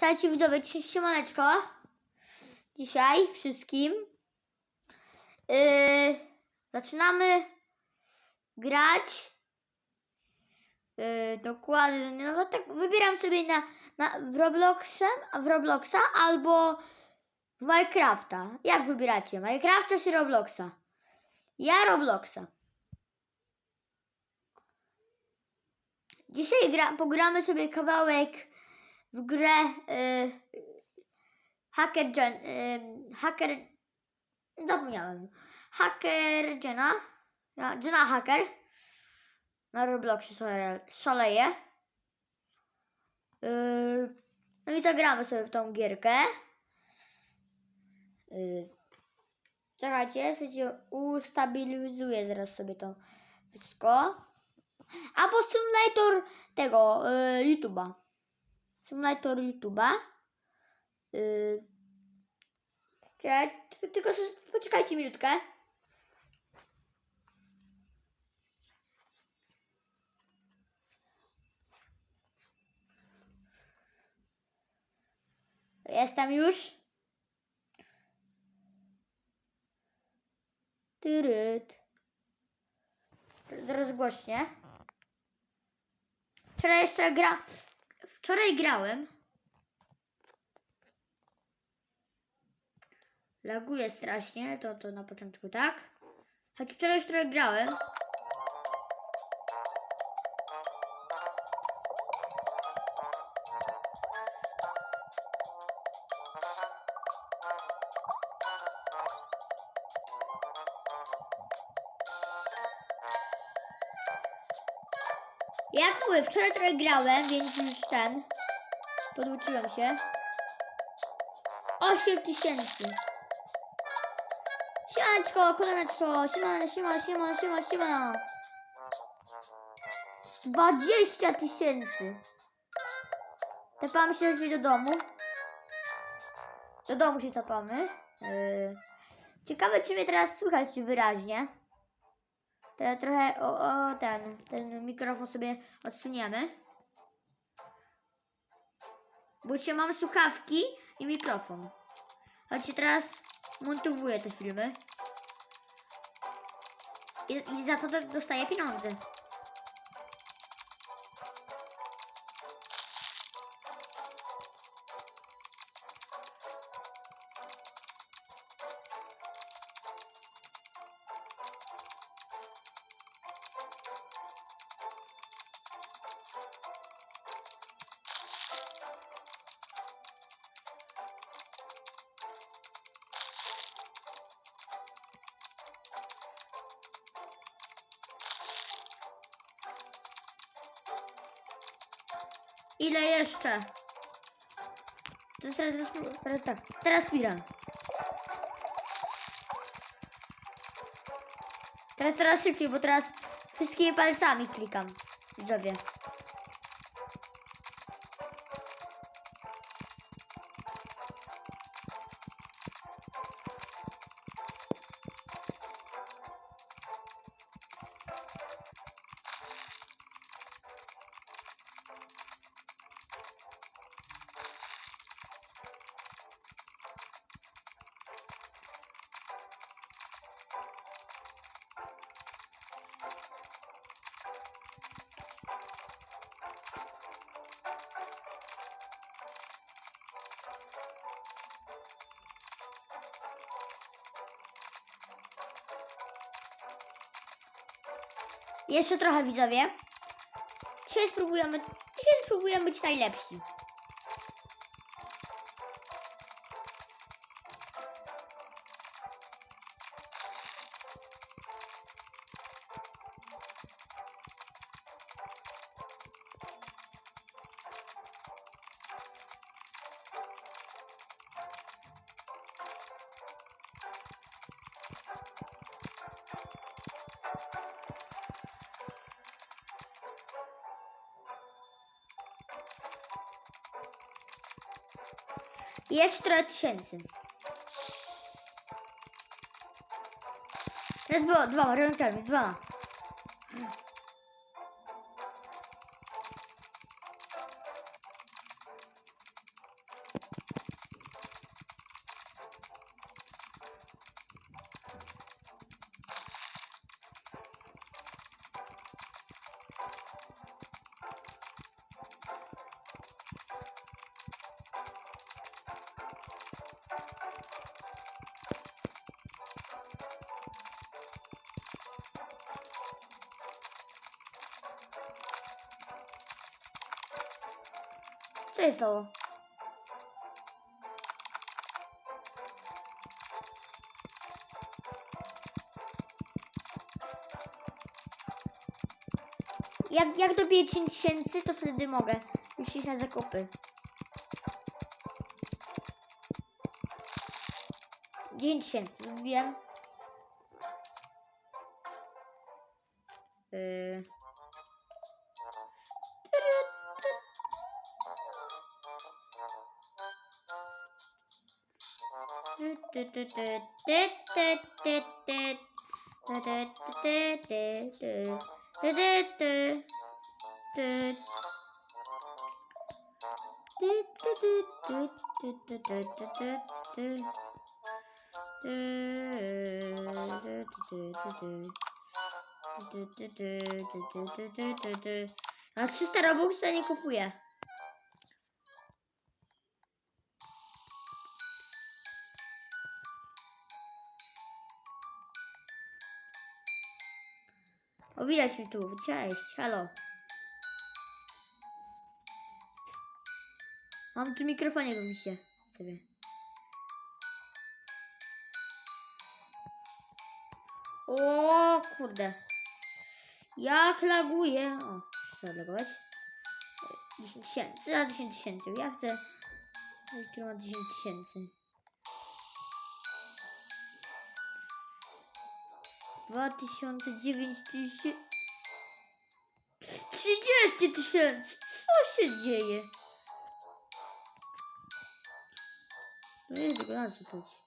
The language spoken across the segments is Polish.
Słuchajcie widzowie, dzisiaj siemaneczko. Dzisiaj wszystkim. Yy, zaczynamy grać. Yy, dokładnie, no tak wybieram sobie na, na w Robloxa, w Robloxa albo w Minecrafta. Jak wybieracie? Minecrafta czy Robloxa? Ja Robloxa. Dzisiaj gra, pogramy sobie kawałek w grę y, Hacker Gen, y, Hacker, zapomniałem, Hacker Jena, no, Jena Hacker, na Robloxie szale- szaleje. Y, no i zagramy sobie w tą gierkę. Y, czekajcie, słuchajcie, ustabilizuję zaraz sobie to wszystko. Albo symulator tego y, YouTube'a. Symulator YouTube'a. Y, ty- tylko poczekajcie minutkę. Jestem już. Tyryt. Zaraz głośnie. Wczoraj jeszcze gra... Wczoraj grałem. Laguje strasznie, to, to na początku tak. Choć wczoraj już trochę grałem. Grałem, więc już ten. Poduczyłem się. 8 tysięcy. Siemaneczko, kolaneczko, siema, siema, siema, siema, siema. 20 tysięcy. Tepamy się już do domu. Do domu się tepamy. Yy. Ciekawe, czy mnie teraz słychać wyraźnie. Teraz trochę o, o ten, ten mikrofon sobie odsuniemy. Bo dzisiaj mam słuchawki i mikrofon. Chodźcie teraz montowuję te filmy. I, I za to do- dostaję pieniądze. Ile jeszcze? To jest teraz, teraz, tak. Teraz chwila. Teraz teraz szybciej, bo teraz wszystkimi palcami klikam. Widzowie. Jeszcze trochę widzowie. Dzisiaj spróbujemy, dzisiaj spróbujemy być najlepsi. Jeszcze trochę tysięcy. Teraz było dwoma rękami, dwoma. Co jest to? Jak, jak dobiję 10 tysięcy, to wtedy mogę już iść na zakupy. 10 tysięcy. Yy. A 300 Robuxa nie kupuję. O, widać mi tu. Cześć, halo. Mam tu mikrofonie go widzicie sobie. O kurde. Jak laguje. O, chcę lagować. 10 tysięcy, za 10 tysięcy. Ja chcę. Który ma 10 tysięcy. 2009 tysięcy. 30 tysięcy. Co się dzieje? No jest to chodzi.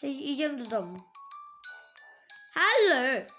Cześć, idziemy do domu. Halo!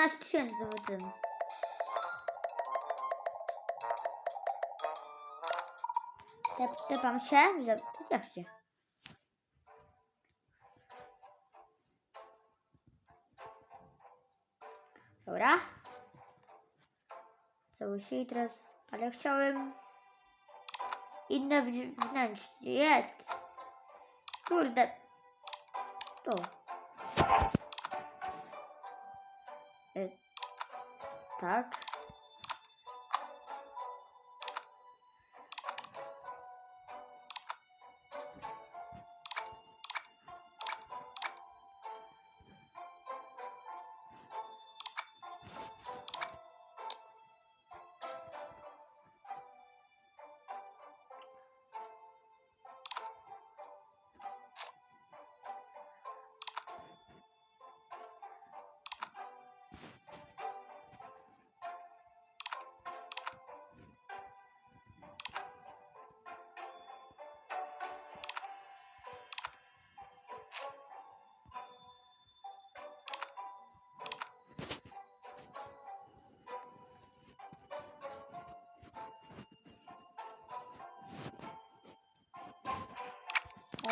Już mam 11 tysięcy tym. Tep, tepam się. Jak się? Dobra. Cały się teraz... Ale chciałem... Inne wnę- wnętrze. Jest? Kurde. Tu. Tak.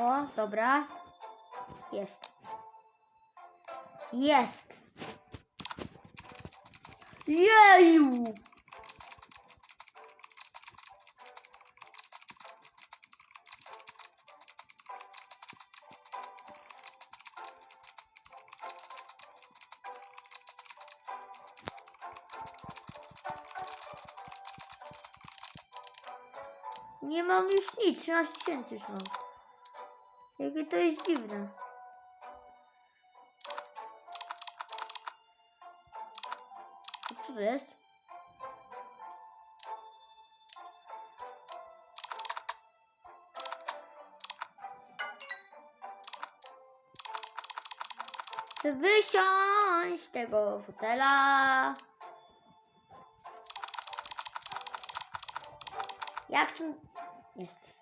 O, dobra. Jest. Jest. Jeju! Nie mam już nic, 13 tysięcy już mam. Jakie to jest dziwne. Co to jest? Chcę wysiąść z tego fotela. Jak tu jest?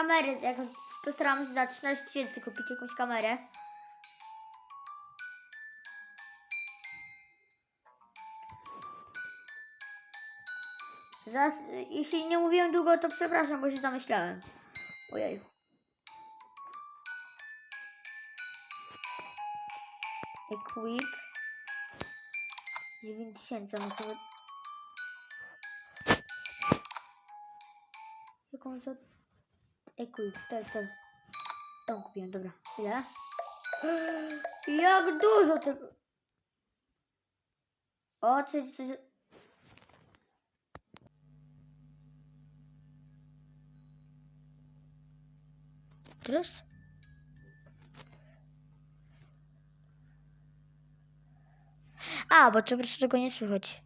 Kamery, jak postaram się za 13 tysięcy kupić jakąś kamerę. Zaraz, jeśli nie mówiłem długo, to przepraszam, bo się zamyślałem. Ojej. Equip. 9000 muszę... Jaką za... Equip, tak, tak. Tą kupiłem, dobra. Ile? Jak dużo tego... O, coś, coś... Teraz? A, bo to po prostu tego nie słychać.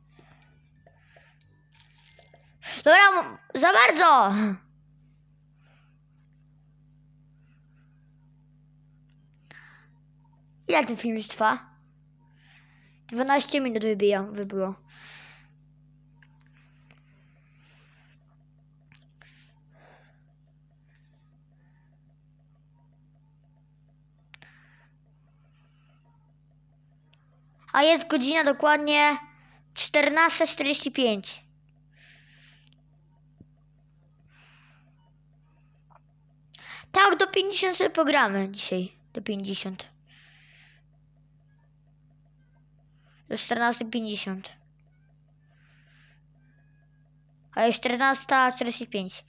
Dobra, za bardzo! Ile ten film już trwa? 12 minut wybija, wybyło. A jest godzina dokładnie 14.45. Tak, do 50 sobie pogramy dzisiaj. Do 50. Do 14.50. A jest 14.45.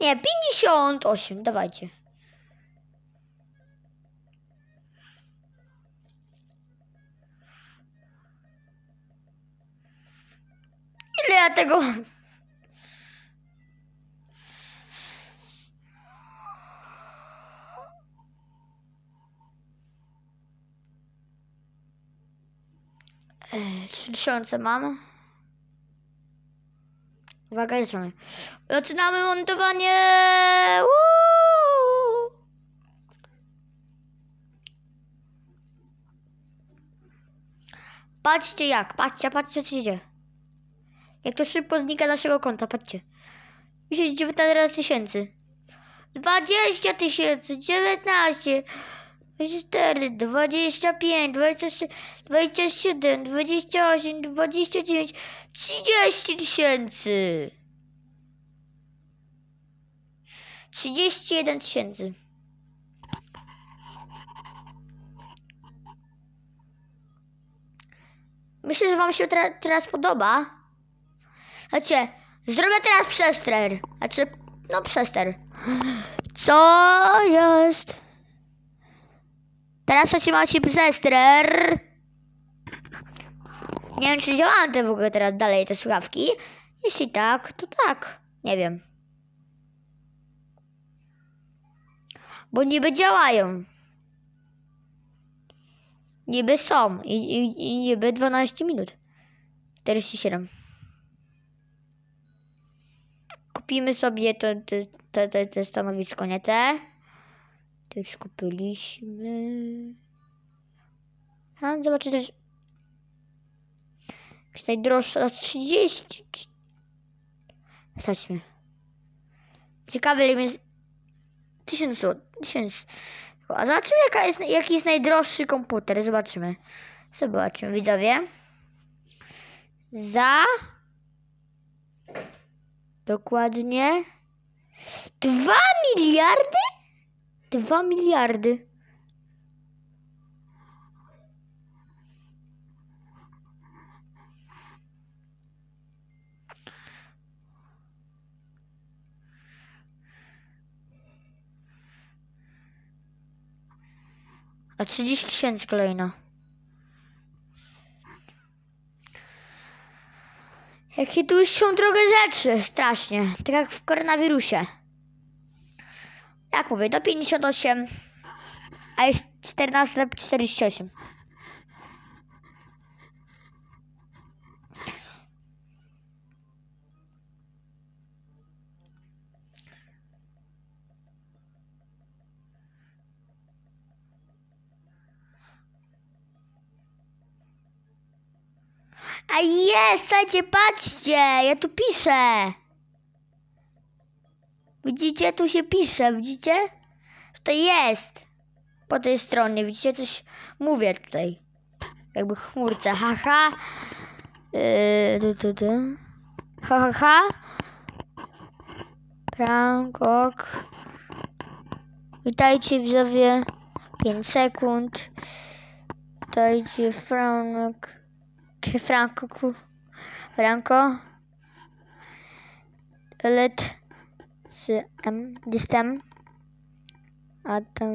Nie, 58, dawajcie. Ile ja tego... Eee, Trzy tysiące mam. Uwaga, jedziemy. Zaczynamy montowanie! Patrzcie jak, patrzcie, patrzcie co się dzieje. Jak to szybko znika naszego konta, patrzcie. Już jest 19 tysięcy. 20 tysięcy, 19, 24, 25, 26, 27, 28, 29, 30 tysięcy. 31 tysięcy. Myślę, że Wam się teraz podoba. Znaczy, zrobię teraz przester. Znaczy, no przester. Co jest? Teraz otrzymacie przester. Nie wiem, czy działają te w ogóle teraz dalej te słuchawki. Jeśli tak, to tak. Nie wiem. Bo niby działają. Niby są. I, i, i niby 12 minut. 47. Kupimy sobie to, to, to, to, to stanowisko, nie te. To już kupiliśmy. A, zobaczę też. Jakaś najdroższa 30. Zobaczmy. Ciekawe, ile jest. 1000 zł. 1000. A zobaczymy, jaka jest, jaki jest najdroższy komputer. Zobaczymy. Zobaczymy, widzowie. Za. Dokładnie. 2 miliardy? 2 miliardy. A 30 tysięcy kolejno. Jakie tu już są drogie rzeczy, strasznie. Tak jak w koronawirusie. Jak mówię, do 58, a jest 14,48. A jest, słuchajcie, patrzcie, ja tu piszę. Widzicie, tu się pisze, widzicie? Tutaj jest. Po tej stronie, widzicie, coś mówię tutaj. Jakby chmurce, haha. Yy, tu. Ha, ha, ha. Frankok. Witajcie widzowie. 5 sekund. Witajcie Frank. Franko. Franko. Let. Z M. Jestem. A tam.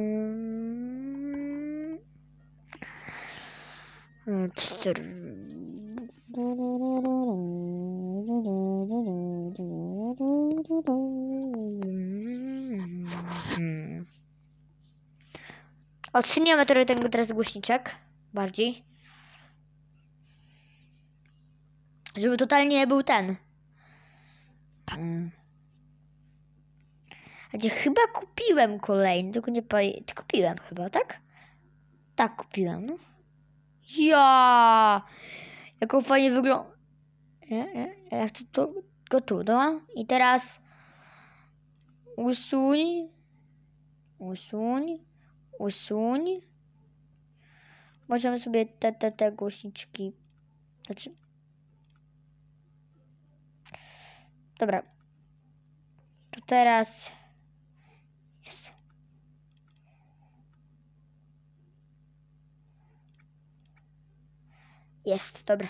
Cztery. Odsuniemy trochę ten teraz głośniczek. Bardziej. Żeby totalnie nie był ten. Mm. Gdzie chyba kupiłem kolejny, tylko nie pamiętam. Kupiłem chyba, tak? Tak, kupiłem, no. Ja! Jaką fajnie wygląda. Ja chcę to go tu, no. I teraz usuń, usuń, usuń. Możemy sobie te, te, te głośniczki. Znaczy. Dobra. To teraz. Jest. Jest, dobra.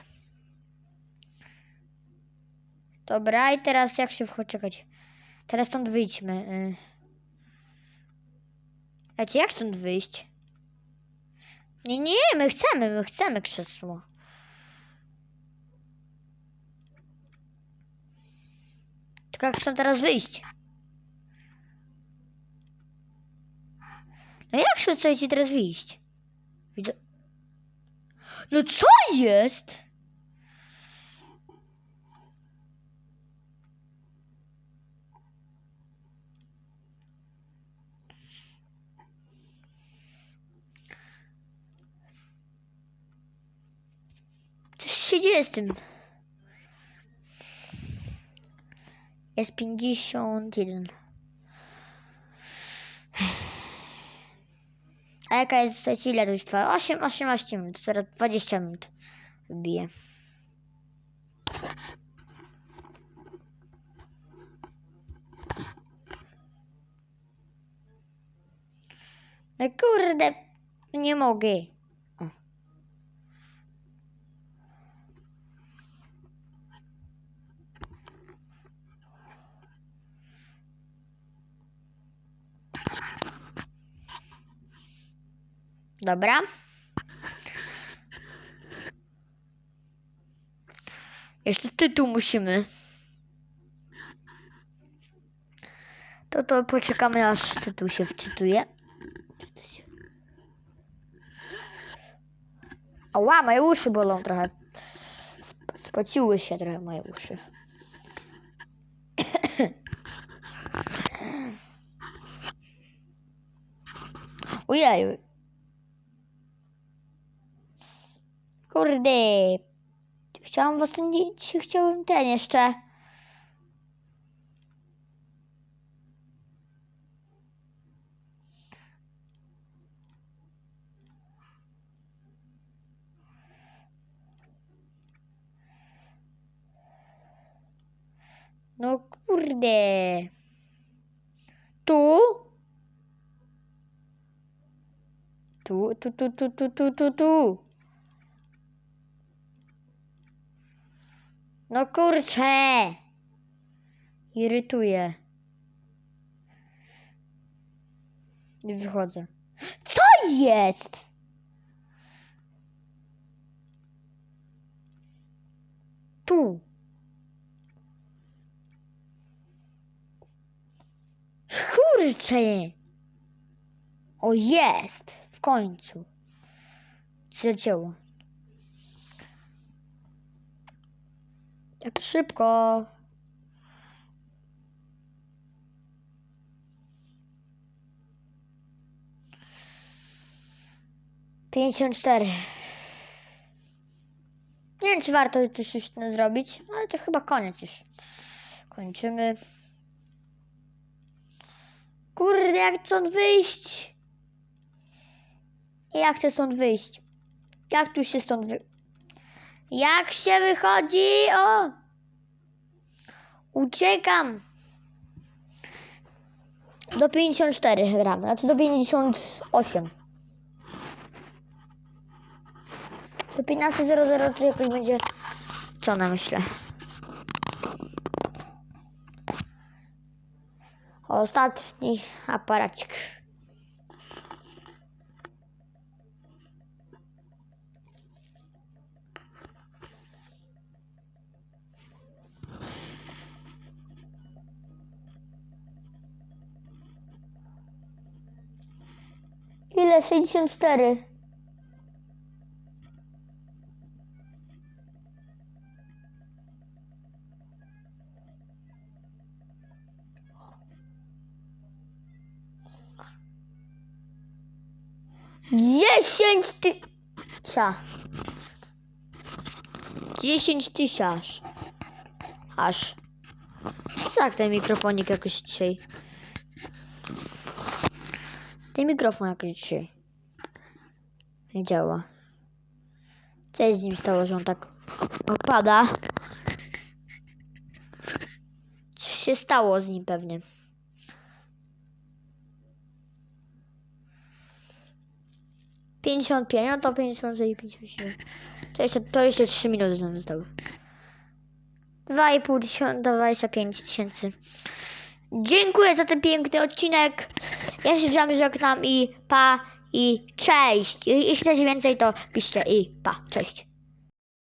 Dobra, i teraz jak się wchodzi? Czekać. Teraz stąd wyjdźmy. y. Wiecie, jak stąd wyjść? Nie, nie, my chcemy, my chcemy krzesło. Tylko jak stąd teraz wyjść? No jak stąd chcecie teraz wyjść? Widzę... No co jest? Coś się dzieje z tym. Jest 51. A jaka jest słuchajcie, ile to już trwa? 8, 18 minut, teraz 20 minut wbije. No kurde, nie mogę. Dobra. Jeszcze tytuł musimy. To to poczekamy aż tytuł się wczytuje. Ała, moje uszy bolą trochę. Sp- Spociły się trochę moje uszy. Ojej. Kurde. Chciałam ten, dzisiaj chciałem ten jeszcze. No kurde. Tu? Tu, tu, tu, tu, tu, tu, tu, tu. No kurczę. Irytuje. I wychodzę. Co jest? Tu. Kurczę. O jest. W końcu. Zacięło. Tak szybko. Pięćdziesiąt cztery. Nie wiem, czy warto coś już zrobić, ale to chyba koniec już. Kończymy. Kurde, jak stąd wyjść? Jak chcę stąd wyjść? Jak tu się stąd wy... Jak się wychodzi? O! Uciekam! Do 54 gram, znaczy do 58. Do 15.00 to jakoś będzie... Co na myślę? Ostatni aparacik. Ile? 64. Dziesięć ty... Cia. Dziesięć tysiąc. Aż. Tak, ten mikrofonik jakoś dzisiaj. Ten mikrofon jakoś dzisiaj. Nie działa. Co z nim stało, że on tak opada? Coś się stało z nim pewnie. Pięćdziesiąt pięć, no to pięćdziesiąt i pięćdziesiąt To jeszcze, to jeszcze trzy minuty nam zostały. Dwa i pół tysiąca, dwadzieścia pięć tysięcy. Dziękuję za ten piękny odcinek. Ja się z wami żegnam i pa i cześć. Jeśli chcecie więcej, to piszcie i pa, cześć.